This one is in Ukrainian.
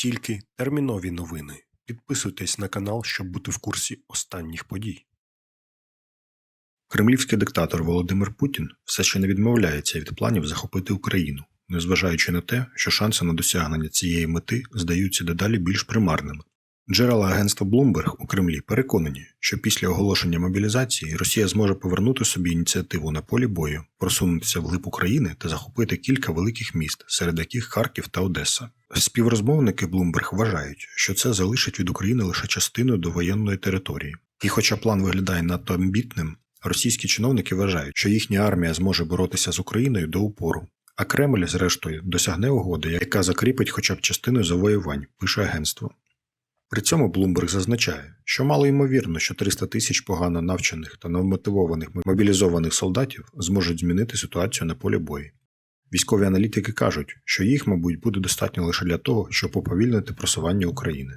Тільки термінові новини. Підписуйтесь на канал, щоб бути в курсі останніх подій. Кремлівський диктатор Володимир Путін все ще не відмовляється від планів захопити Україну, незважаючи на те, що шанси на досягнення цієї мети здаються дедалі більш примарними. Джерела агентства Bloomberg у Кремлі переконані, що після оголошення мобілізації Росія зможе повернути собі ініціативу на полі бою, просунутися вглиб України та захопити кілька великих міст, серед яких Харків та Одеса. Співрозмовники Bloomberg вважають, що це залишить від України лише частину довоєнної території. І хоча план виглядає надто амбітним, російські чиновники вважають, що їхня армія зможе боротися з Україною до упору. А Кремль, зрештою, досягне угоди, яка закріпить хоча б частину завоювань, пише агентство. При цьому Блумберг зазначає, що мало ймовірно, що 300 тисяч погано навчених та невмотивованих мобілізованих солдатів зможуть змінити ситуацію на полі бою. Військові аналітики кажуть, що їх, мабуть, буде достатньо лише для того, щоб уповільнити просування України.